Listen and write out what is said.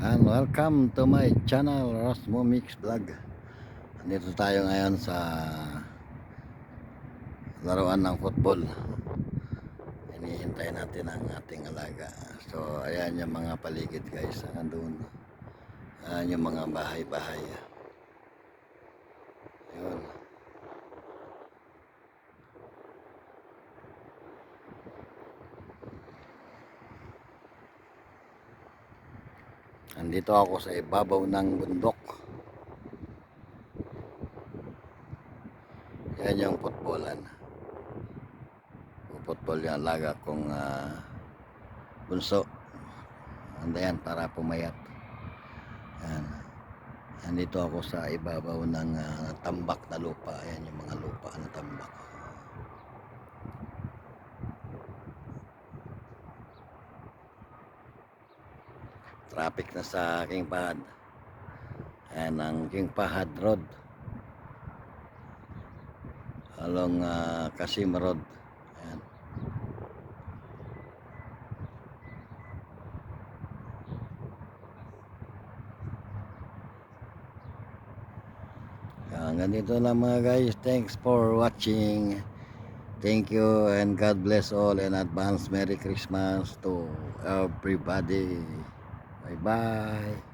And welcome to my channel, Rosmo Mix Vlog. Nandito tayo ngayon sa laruan ng football. Hinihintay natin ang ating alaga. So, ayan yung mga paligid guys. Nandun. Ayan yung mga bahay-bahay. Andito ako sa ibabaw ng bundok. Yan yung footballan. Football yung alaga kong ah, bunso. Anda yan para pumayat. Yan. Andito ako sa ibabaw ng ah, tambak na lupa. Ayan yung mga lupa na tambak. Traffic na sa King Pahad. Ayan ang King Pahad Road. Along Kasim Road. Ayan. Ayan, ganito lang mga guys. Thanks for watching. Thank you and God bless all and advance Merry Christmas to everybody. 拜拜。